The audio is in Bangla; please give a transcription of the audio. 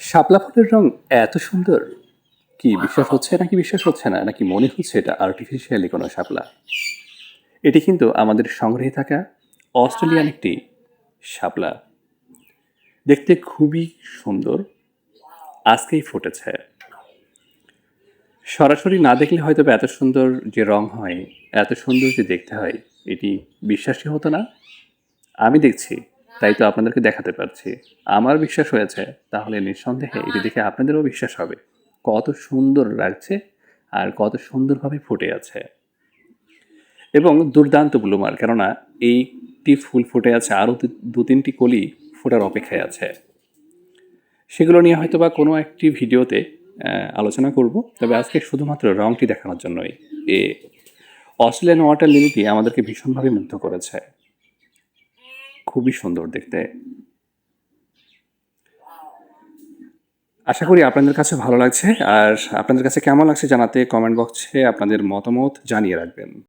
শাপলা ফুলের রং এত সুন্দর। কি বিশ্বাস হচ্ছে নাকি বিশ্বাস হচ্ছে না, নাকি মনে হচ্ছে এটা আর্টিফিশিয়ালি কোনো শাপলা? এটি কিন্তু আমাদের সংগ্রহে থাকা অস্ট্রেলিয়ান একটি শাপলা। দেখতে খুবই সুন্দর। আজকেই ফুটেছে। সরাসরি না দেখলে হয়তো এত সুন্দর যে রং হয়, এত সুন্দর যে দেখতে হয়, এটি বিশ্বাসই হতো না। আমি দেখছি। তাই তো আপনাদেরকে দেখাতে পারছি। আমার বিশ্বাস হয়েছে, তাহলে নিঃসন্দেহে এটি দেখে আপনাদেরও বিশ্বাস হবে। কত সুন্দর লাগছে আর কত সুন্দরভাবে ফুটে আছে। এবং দুর্দান্ত ব্লুমার কেননা এইটি ফুল ফুটে আছে, আরও দু তিনটি কলি ফোটার অপেক্ষায় আছে। সেগুলো নিয়ে হয়তো বা কোনো একটি ভিডিওতে আলোচনা করব, তবে আজকে শুধুমাত্র রংটি দেখানোর জন্যই। এ অস্ট্রেলিয়ান ওয়াটার লিলিটি আমাদেরকে ভীষণভাবে মুগ্ধ করেছে। খুবই সুন্দর দেখতে। আশা করি আপনাদের কাছে ভালো লাগছে। আর আপনাদের কাছে কেমন লাগছে জানাতে কমেন্ট বক্সে আপনাদের মতামত জানিয়ে রাখবেন।